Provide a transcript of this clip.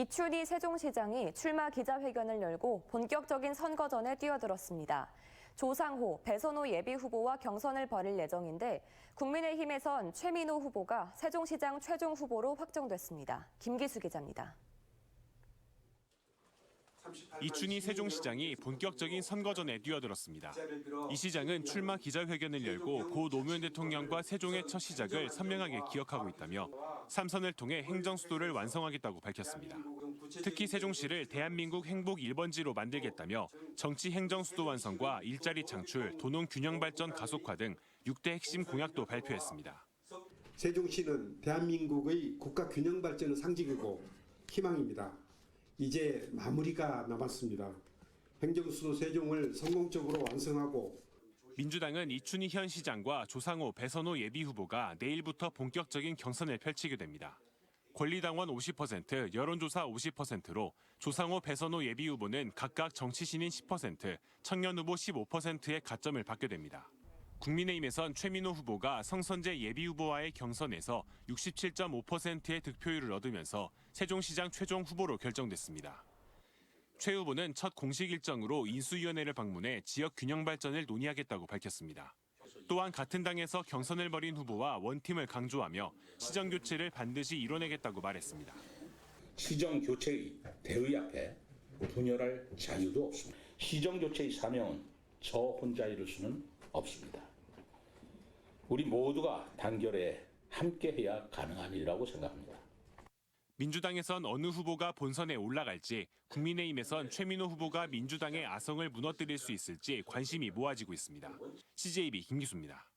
이춘희 세종시장이 출마 기자회견을 열고 본격적인 선거전에 뛰어들었습니다. 조상호, 배선호 예비 후보와 경선을 벌일 예정인데 국민의힘에선 최민호 후보가 세종시장 최종 후보로 확정됐습니다. 김기수 기자입니다. 이춘희 세종시장이 본격적인 선거전에 뛰어들었습니다. 이 시장은 출마 기자회견을 열고 고 노무현 대통령과 세종의 첫 시작을 선명하게 기억하고 있다며 삼선을 통해 행정 수도를 완성하겠다고 밝혔습니다. 특히 세종시를 대한민국 행복 1번지로 만들겠다며 정치 행정 수도 완성과 일자리 창출, 도농 균형 발전 가속화 등 6대 핵심 공약도 발표했습니다. 세종시는 대한민국의 국가 균형 발전의 상징이고 희망입니다. 이제 마무리가 남았습니다. 행정수도 세종을 성공적으로 완성하고 민주당은 이춘희 현 시장과 조상호, 배선호 예비 후보가 내일부터 본격적인 경선을 펼치게 됩니다. 권리당원 50%, 여론조사 50%로 조상호, 배선호 예비 후보는 각각 정치신인 10%, 청년 후보 15%의 가점을 받게 됩니다. 국민의힘에선 최민호 후보가 성선재 예비 후보와의 경선에서 67.5%의 득표율을 얻으면서 세종시장 최종 후보로 결정됐습니다. 최 후보는 첫 공식 일정으로 인수위원회를 방문해 지역 균형 발전을 논의하겠다고 밝혔습니다. 또한 같은 당에서 경선을 벌인 후보와 원팀을 강조하며 시정 교체를 반드시 이뤄내겠다고 말했습니다. 시정 교체의 대의 앞에 분열할 자유도 없습니다. 시정 교체의 사명은 저 혼자 이룰 수는 없습니다. 우리 모두가 단결해 함께해야 가능한 일이라고 생각합니다. 민주당에선 어느 후보가 본선에 올라갈지, 국민의힘에선 최민호 후보가 민주당의 아성을 무너뜨릴 수 있을지 관심이 모아지고 있습니다. CJB 김기수입니다.